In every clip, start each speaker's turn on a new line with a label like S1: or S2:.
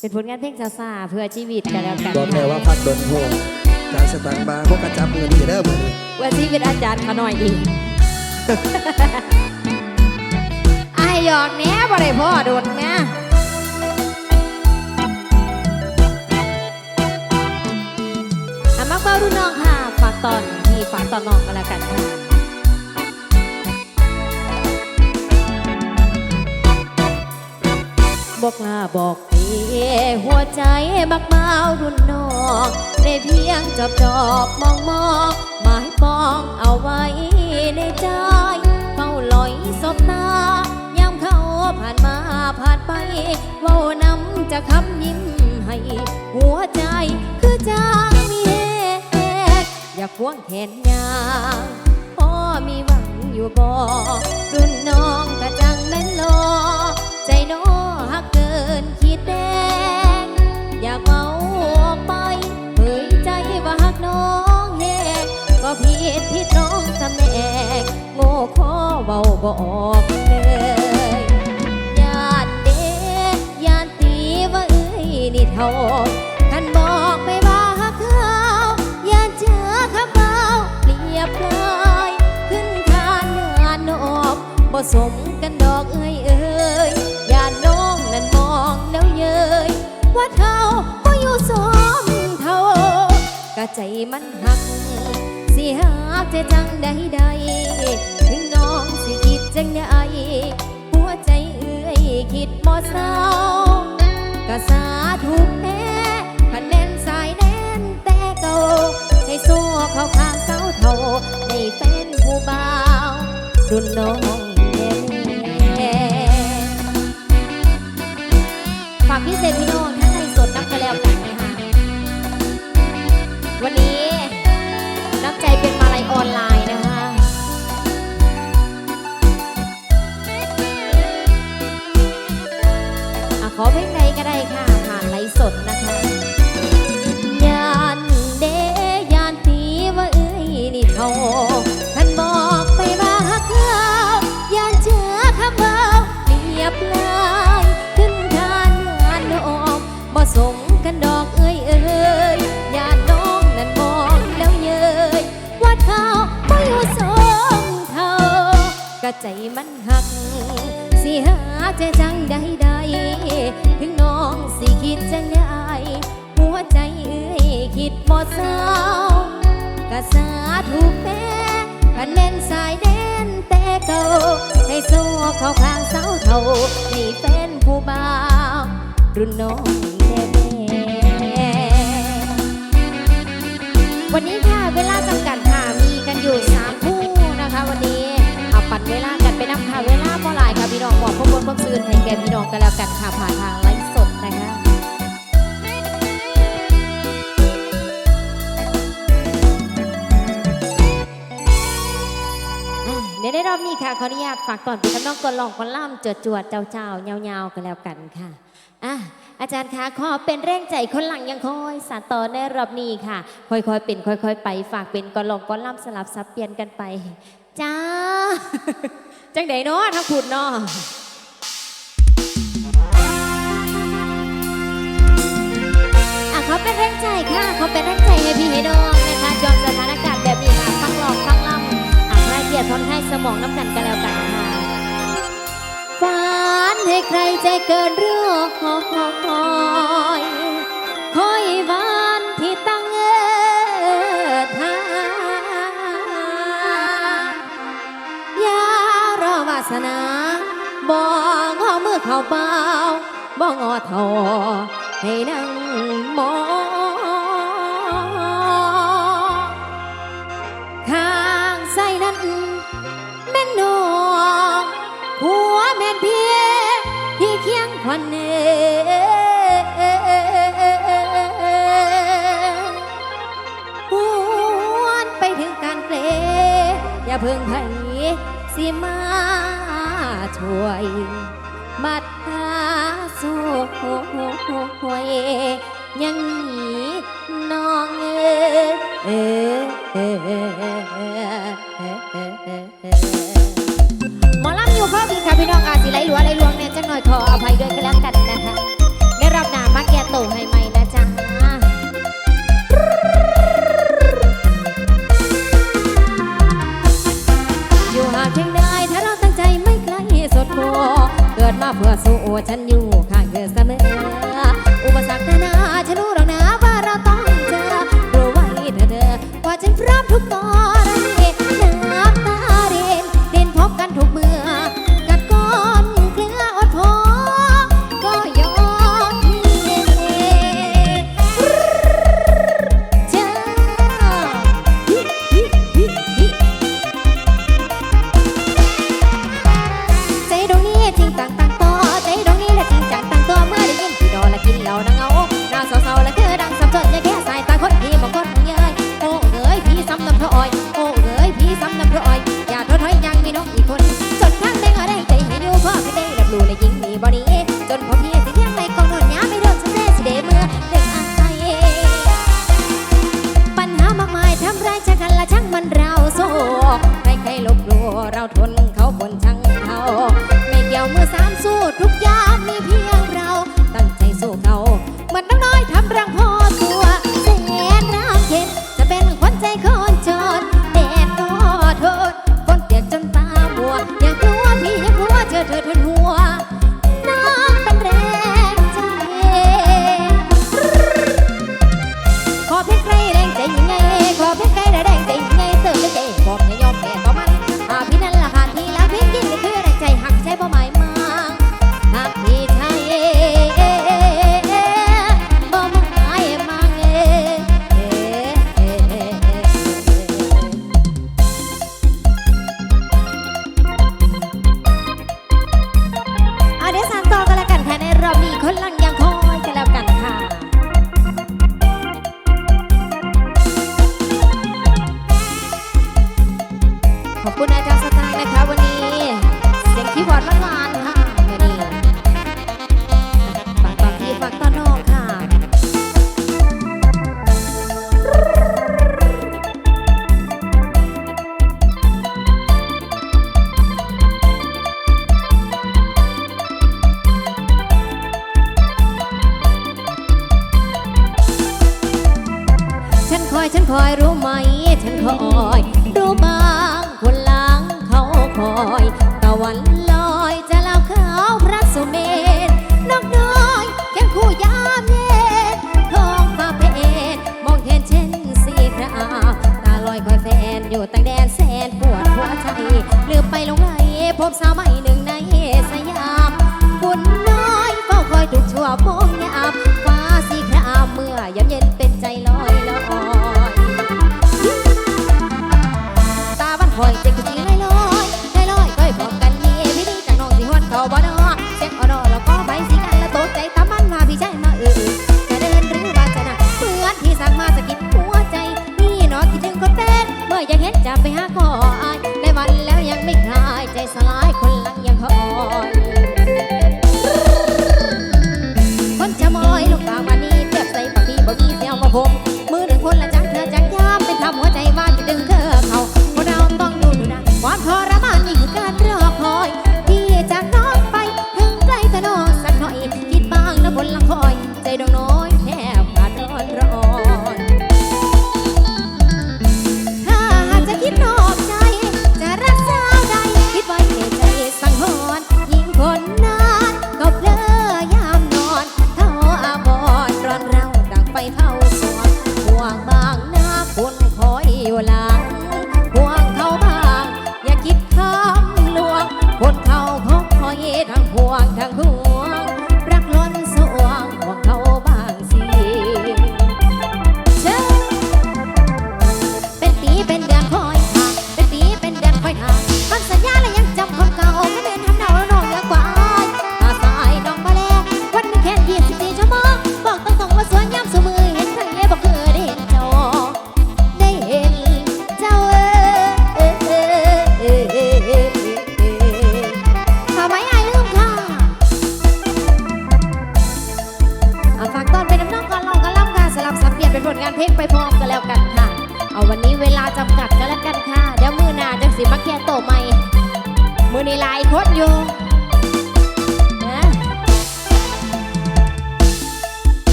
S1: เป็นผลงานเพลงซาๆเพื่อชีวิตกันแล้วกัน
S2: บอกแล้วว่าพักโดนโพจากสตังค์บาร์พวกกระจับเงินดีเด้อมือนี้
S1: ว่าชีวิตอาจารย์ขาหน่อยดีไอายหยอกแหน่บ่ได้พ่อโดนนะอามาเฝ้ารุ่นน้องค่ะฝากตอนที่ฝากตอนน้องกันแล้วกันค่ะบอกลาบอกเอ หัวใจบักเมารุ่นน้องได้เพียงจอบจอบมองมองหมายปองเอาไว้ในใจเฝ้าลอยสบตายามเขาผ่านมาผ่านไปเว้านำจะคำยิ้มให้ หัวใจคือจางมีแหกอยากควงแขนยางพอมีหวังอยู่บ่รุ่นน้องกะจังแม่นรอใจน้อหักเกิน แดง อยากเมาออกไปเผยใจว่าหักน้องแหกก็ผิดที่น้องทำแน่งโง่ขอเบาบออกเลยญาติเด็กญาติตีว่าเอ้ยนี่เท่า มันหัก สิหาจะจังใดใดๆถึงน้องสิคิดจังใดหัวใจเอื้อยคิดบ่เศร้ากะสาถูกแน่คะแนนสายแน่นแต่เก่าให้สู้เขาข้างเสาเท่าในแฟนผู้บ่าวรุ่นน้อง ใจมันหัก สิหาใจจังใดใดๆถึงน้องสิคิดจังได้หัวใจเอ้ยคิดบ่เศร้ากะสาถูกแพ้คะแนนสายแดนแต่เก่าให้สู้เขาข้างเสาเท่าให้แฟนผู้บ่าวรุ่นน้อง ขออนุญาตฝากตอนพี่กับน้องกนลองกนล่ำจวดจวดเจ้าเจ้าเงาเงากันแล้วกันค่ะอะอาจารย์คะขอเป็นแรงใจคนหลังยังคอยสานต่อในรอบนี้ค่ะ ค่อยๆเป็นค่อย ๆ ไป ฝากเป็นกนลองกนล่ำสลับสับเปลี่ยนกันไปจ้าจังไดเนาะทั้งผุดเนาะอะขอเป็นแรงใจค่ะขอเป็นแรงใจให้พี่ให้น้องนะคะจอมสถานการณ์ อะคลายเครียดทนให้สมองน้ำกันกันแล้วกันค่ะฝันให้ใครใจเกินเรื่องคอยคอยวันที่ตั้งเออทาอย่ารอวาสนาบ่งอมือเข้าเบาบ่งอเท่าให้นั่งมอง พิ่งให้สิมาช่วยบัดตาสวยยังหนีน้องเอเอหมอลำอยู่เพิ่มอีกค่ะพี่น้องอาสิไหลหลัวไหลลวงเนี่ยจังหน่อยขออภัยด้วยกันแล้วกันนะคะได้รับหนามารับยุคโสู่ฉันอยู่ sama ini.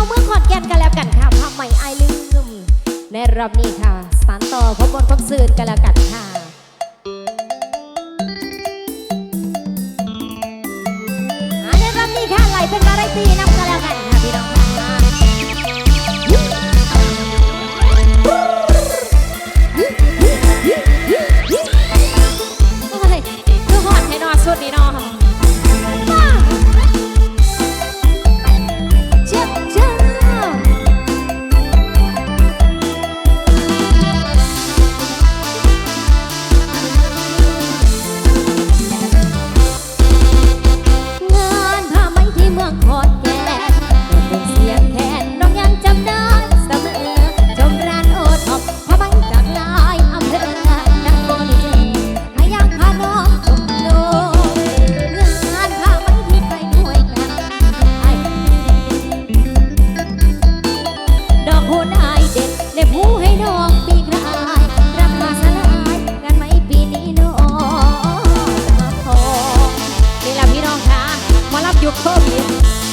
S1: าเมืองขอนแก่นกันแล้วกันค่ะภาพใหม่ไอลืมในรอบนี้ค่ะ สานต่อพบบนพบซื่นกันแล้วกันค่ะในรอบนี้ค่ะไหลเป็นวาไรตี้นำกันแล้วกัน ควิด